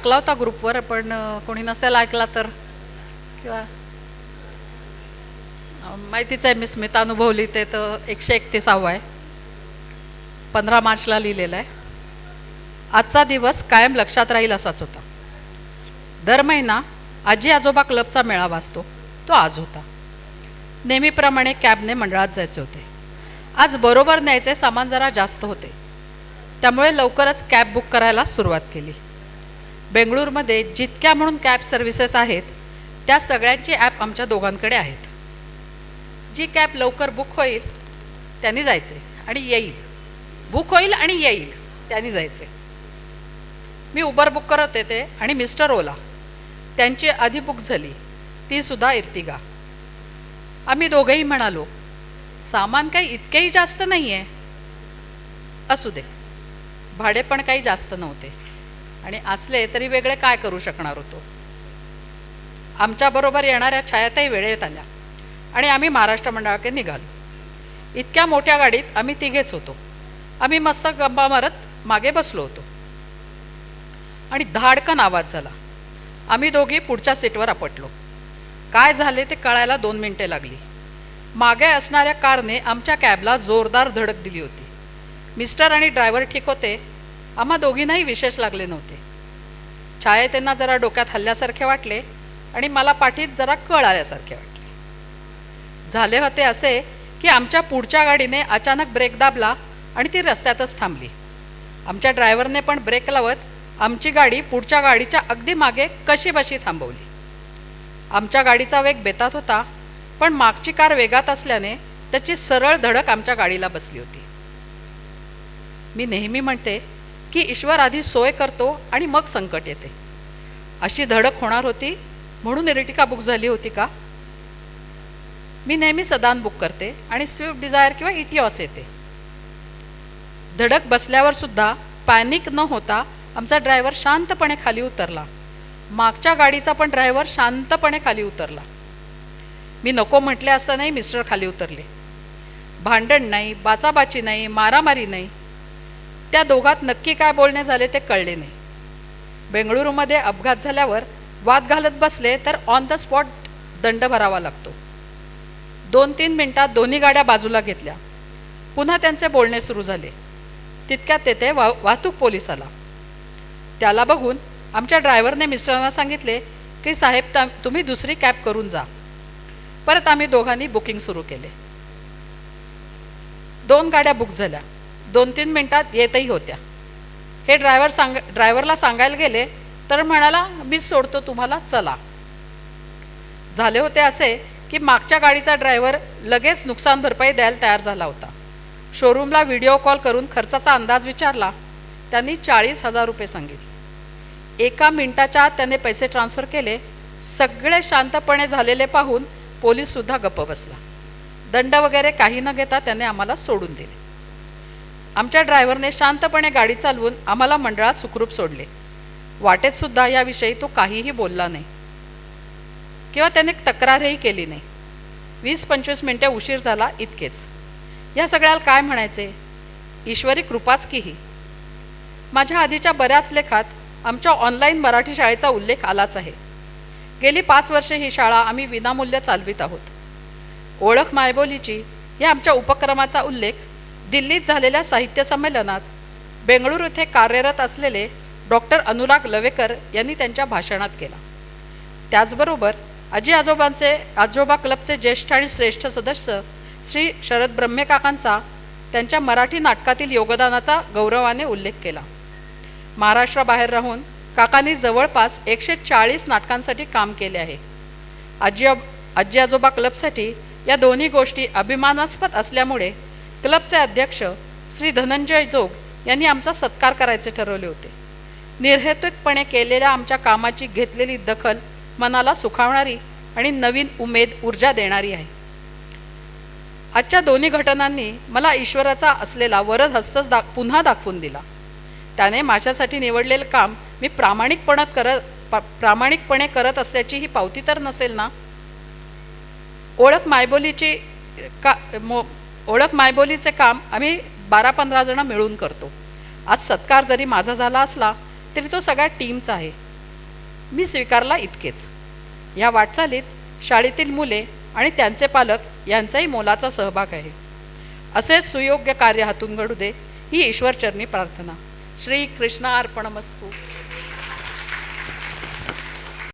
टाकला होता ग्रुपवर पण कोणी नसेल ऐकला तर. किंवा माहितीच आहे मी स्मिता अनुभवली ते तर एकशे एकतीसावं आहे. पंधरा मार्चला लिहिलेलं आहे. आजचा दिवस कायम लक्षात राहील असाच होता. दर महिना आजी आजोबा क्लबचा मेळावा असतो तो आज होता. नेहमीप्रमाणे कॅबने मंडळात जायचे होते. आज बरोबर न्यायचे सामान जरा जास्त होते. त्यामुळे लवकरच कॅब बुक करायला सुरुवात केली. बेंगळूरमध्ये जितक्या म्हणून कॅब सर्व्हिसेस आहेत त्या सगळ्यांची ॲप आमच्या दोघांकडे आहेत. जी कॅब लवकर बुक होईल त्यांनी जायचे आणि येईल. बुक होईल आणि येईल त्यांनी जायचे. मी उबर बुक करत येते आणि मिस्टर ओला त्यांची आधी बुक झाली तीसुद्धा इर्तिगा आम्ही दोघंही म्हणालो सामान काही इतकेही जास्त नाही आहे असू दे. भाडे पण काही जास्त नव्हते. आणि असले तरी वेगळे काय करू शकणार होतो? आमच्याबरोबर येणाऱ्या छायातही वेळेत आल्या. आणि आम्ही महाराष्ट्र मंडळाकडे निघालो. इतक्या मोठ्या गाडीत आम्ही तिघेच होतो. आम्ही मस्त गप्पा मारत मागे बसलो होतो. आणि धाडकन आवाज झाला. आम्ही दोघी पुढच्या सीटवर आपटलो. काय झाले ते कळायला दोन मिनिटे लागली. मागे असणाऱ्या कारने आमच्या कॅबला जोरदार धडक दिली होती. मिस्टर आणि ड्रायव्हर ठीक होते? आम्हा दोघींनाही विशेष लागले नव्हते. छाये त्यांना जरा डोक्यात हल्ल्यासारखे वाटले आणि मला पाठीत जरा कळ आल्यासारखे वाटले. झाले होते असे की आमच्या पुढच्या गाडीने अचानक ब्रेक दाबला आणि ती रस्त्यातच थांबली. आमच्या ड्रायव्हरने पण ब्रेक लावत आमची गाडी पुढच्या गाडीच्या अगदी मागे कशी बशी थांबवली. आमच्या गाडीचा वेग बेतात होता पण मागची कार वेगात असल्याने त्याची सरळ धडक आमच्या गाडीला बसली होती. मी नेहमी म्हणते की ईश्वर आधी सोय करतो आणि मग संकट येते. अशी धडक होणार होती. म्हणून इरिटिका बुक झाली होती का? मी नेहमी सदान बुक करते आणि स्विफ्ट डिझायर किंवा इटिऑस येते. धडक बसल्यावर सुद्धा पॅनिक न होता आमचा ड्रायव्हर शांतपणे खाली उतरला. मागच्या गाडीचा पण ड्रायव्हर शांतपणे खाली उतरला. मी नको म्हटले असतानाही मिस्टर खाली उतरले. भांडण नाही बाचाबाची नाही मारामारी नाही त्या दोघात नक्की काय बोलणे झाले ते कळले नाही. बेंगळुरूमध्ये अपघात झाल्यावर वाद घालत बसले तर ऑन द स्पॉट दंड भरावा लागतो. दोन तीन मिनिटात दोन्ही गाड्या बाजूला घेतल्या. पुन्हा त्यांचे बोलणे सुरू झाले. तितक्यात तेथे वा वाहतूक पोलीस आला. त्याला बघून आमच्या ड्रायव्हरने मिस्टरांना सांगितले की साहेब त तुम्ही दुसरी कॅब करून जा. परत आम्ही दोघांनी बुकिंग सुरू केले. दोन गाड्या बुक झाल्या. दोन तीन मिनटात येतही होत्या. हे ड्रायव्हर सांग ड्रायव्हरला सांगायला गेले तर म्हणाला मी सोडतो तुम्हाला चला. झाले होते असे की मागच्या गाडीचा ड्रायव्हर लगेच नुकसान भरपाई द्यायला तयार झाला होता. शोरूमला व्हिडिओ कॉल करून खर्चाचा अंदाज विचारला. त्यांनी चाळीस हजार रुपये सांगितले. एका मिनिटाच्या आत त्याने पैसे ट्रान्स्फर केले. सगळे शांतपणे झालेले पाहून पोलीससुद्धा गप्प बसला. दंड वगैरे काही न घेता त्याने आम्हाला सोडून दिले. आमच्या ड्रायव्हरने शांतपणे गाडी चालवून आम्हाला मंडळात सुखरूप सोडले. वाटेत सुद्धा याविषयी तो काहीही बोलला नाही. किंवा त्याने तक्रारही केली नाही. वीस पंचवीस मिनटे उशीर झाला इतकेच. या सगळ्याला काय म्हणायचे? ईश्वरी कृपाच की ही? माझ्या आधीच्या बऱ्याच लेखात आमच्या ऑनलाईन मराठी शाळेचा उल्लेख आलाच आहे. गेली पाच वर्षे ही शाळा आम्ही विनामूल्य चालवित आहोत. ओळख मायबोलीची या आमच्या उपक्रमाचा उल्लेख दिल्लीत झालेल्या साहित्य संमेलनात बेंगळूर येथे कार्यरत असलेले डॉक्टर अनुराग लवेकर यांनी त्यांच्या भाषणात केला. त्याचबरोबर आजी आजोबांचे आजोबा क्लबचे ज्येष्ठ आणि श्रेष्ठ सदस्य श्री शरद ब्रह्मेकाकांचा त्यांच्या मराठी नाटकातील योगदानाचा गौरवाने उल्लेख केला. महाराष्ट्राबाहेर राहून काकांनी जवळपास एकशे चाळीस नाटकांसाठी काम केले आहे. आजी आजी आजोबा क्लबसाठी या दोन्ही गोष्टी अभिमानास्पद असल्यामुळे क्लबचे अध्यक्ष श्री धनंजय जोग यांनी आमचा सत्कार करायचे ठरवले होते. निर्हेतुकपणे केलेल्या आमच्या कामाची घेतलेली दखल मनाला सुखावणारी आणि नवीन उमेद ऊर्जा देणारी आहे. आजच्या दोन्ही घटनांनी मला ईश्वराचा असलेला वरद हस्तच दा पुन्हा दाखवून दिला. त्याने माझ्यासाठी निवडलेलं काम मी प्रामाणिकपणात करत प्रामाणिकपणे करत असल्याची ही पावती तर नसेल ना? ओळख मायबोलीची का मो ओळख मायबोलीचे काम आम्ही बारा पंधरा जणं मिळून करतो. आज सत्कार जरी माझा झाला असला तरी तो सगळ्या टीमचा आहे. मी स्वीकारला इतकेच. या वाटचालीत शाळेतील मुले आणि त्यांचे पालक यांचाही मोलाचा सहभाग आहे. असे सुयोग्य कार्य हातून घडू दे ही ईश्वरचरणी प्रार्थना. श्री कृष्ण अर्पणमस्तू